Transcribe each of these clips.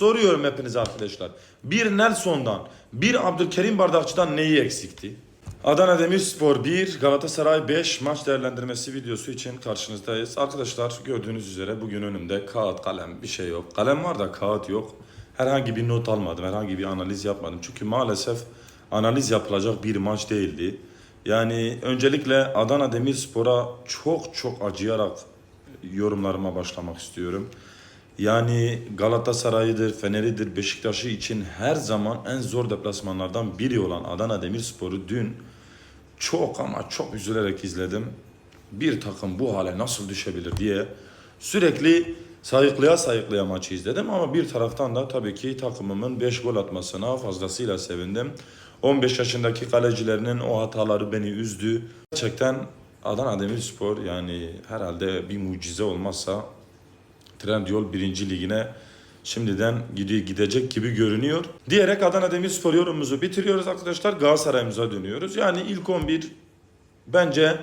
soruyorum hepinize arkadaşlar. Bir Nelson'dan, bir Abdülkerim Bardakçı'dan neyi eksikti? Adana Demirspor 1, Galatasaray 5 maç değerlendirmesi videosu için karşınızdayız. Arkadaşlar gördüğünüz üzere bugün önümde kağıt, kalem bir şey yok. Kalem var da kağıt yok. Herhangi bir not almadım, herhangi bir analiz yapmadım. Çünkü maalesef analiz yapılacak bir maç değildi. Yani öncelikle Adana Demirspor'a çok çok acıyarak yorumlarıma başlamak istiyorum. Yani Galatasaray'ıdır, Fener'idir, Beşiktaş'ı için her zaman en zor deplasmanlardan biri olan Adana Demirspor'u dün çok ama çok üzülerek izledim. Bir takım bu hale nasıl düşebilir diye sürekli sayıklaya sayıklaya maçı izledim ama bir taraftan da tabii ki takımımın 5 gol atmasına fazlasıyla sevindim. 15 yaşındaki kalecilerinin o hataları beni üzdü. Gerçekten Adana Demirspor yani herhalde bir mucize olmazsa Trendyol 1. ligine şimdiden gidecek gibi görünüyor. Diyerek Adana Demirspor yorumumuzu bitiriyoruz arkadaşlar. Galatasaray'ımıza dönüyoruz. Yani ilk 11 bence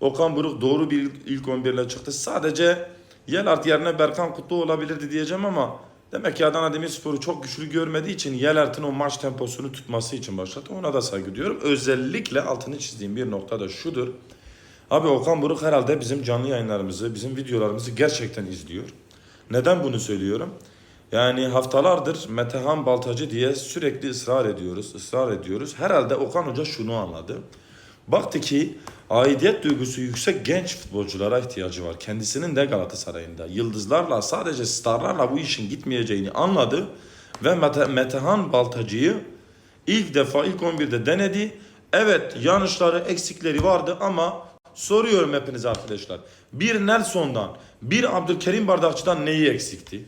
Okan Buruk doğru bir ilk 11 ile çıktı. Sadece Yelart yerine Berkan Kutlu olabilirdi diyeceğim ama demek ki Adana Demirspor'u çok güçlü görmediği için Yelart'ın o maç temposunu tutması için başladı. Ona da saygı duyuyorum. Özellikle altını çizdiğim bir nokta da şudur. Abi Okan Buruk herhalde bizim canlı yayınlarımızı, bizim videolarımızı gerçekten izliyor. Neden bunu söylüyorum? Yani haftalardır Metehan Baltacı diye sürekli ısrar ediyoruz, ısrar ediyoruz. Herhalde Okan Hoca şunu anladı. Baktı ki aidiyet duygusu yüksek genç futbolculara ihtiyacı var. Kendisinin de Galatasaray'ında. Yıldızlarla sadece starlarla bu işin gitmeyeceğini anladı. Ve Mete, Metehan Baltacı'yı ilk defa ilk 11'de denedi. Evet yanlışları eksikleri vardı ama soruyorum hepinize arkadaşlar. Bir Nelson'dan bir Abdülkerim Bardakçı'dan neyi eksikti?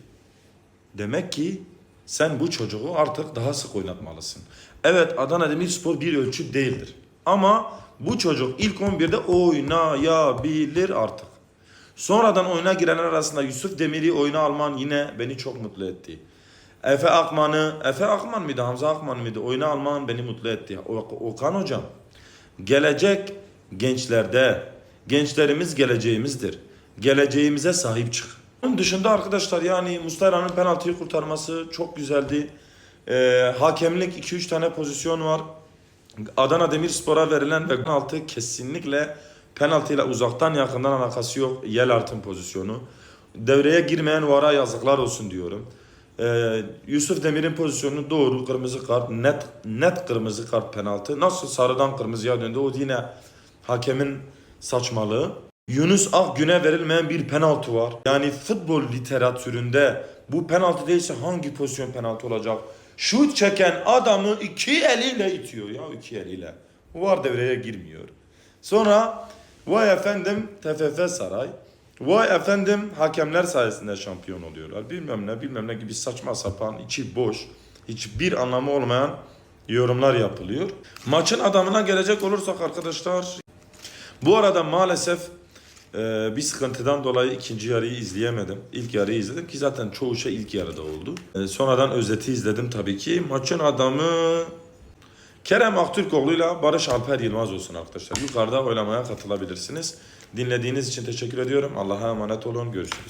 Demek ki sen bu çocuğu artık daha sık oynatmalısın. Evet Adana Demirspor bir ölçü değildir. Ama bu çocuk ilk 11'de oynayabilir artık. Sonradan oyuna girenler arasında Yusuf Demir'i oyuna alman yine beni çok mutlu etti. Efe Akman'ı, Efe Akman mıydı, Hamza Akman mıydı? Oyuna alman beni mutlu etti. Okan hocam, gelecek gençlerde, gençlerimiz geleceğimizdir. Geleceğimize sahip çık. Onun dışında arkadaşlar yani Muslera'nın penaltıyı kurtarması çok güzeldi. Ee, hakemlik 2-3 tane pozisyon var. Adana Demirspor'a verilen ve penaltı kesinlikle penaltıyla uzaktan yakından alakası yok. Yelart'ın pozisyonu. Devreye girmeyen vara yazıklar olsun diyorum. Ee, Yusuf Demir'in pozisyonu doğru kırmızı kart net net kırmızı kart penaltı. Nasıl sarıdan kırmızıya döndü o yine hakemin saçmalığı. Yunus Akgün'e verilmeyen bir penaltı var. Yani futbol literatüründe bu penaltı değilse hangi pozisyon penaltı olacak? Şut çeken adamı iki eliyle itiyor ya iki eliyle. Var devreye girmiyor. Sonra vay efendim TFF Saray. Vay efendim hakemler sayesinde şampiyon oluyorlar. Bilmem ne bilmem ne gibi saçma sapan içi boş hiçbir anlamı olmayan yorumlar yapılıyor. Maçın adamına gelecek olursak arkadaşlar bu arada maalesef e, bir sıkıntıdan dolayı ikinci yarıyı izleyemedim. İlk yarıyı izledim ki zaten çoğu şey ilk yarıda oldu. E, sonradan özeti izledim tabii ki. Maçın adamı Kerem Aktürkoğlu ile Barış Alper Yılmaz olsun arkadaşlar. Yukarıda oylamaya katılabilirsiniz. Dinlediğiniz için teşekkür ediyorum. Allah'a emanet olun. Görüşürüz.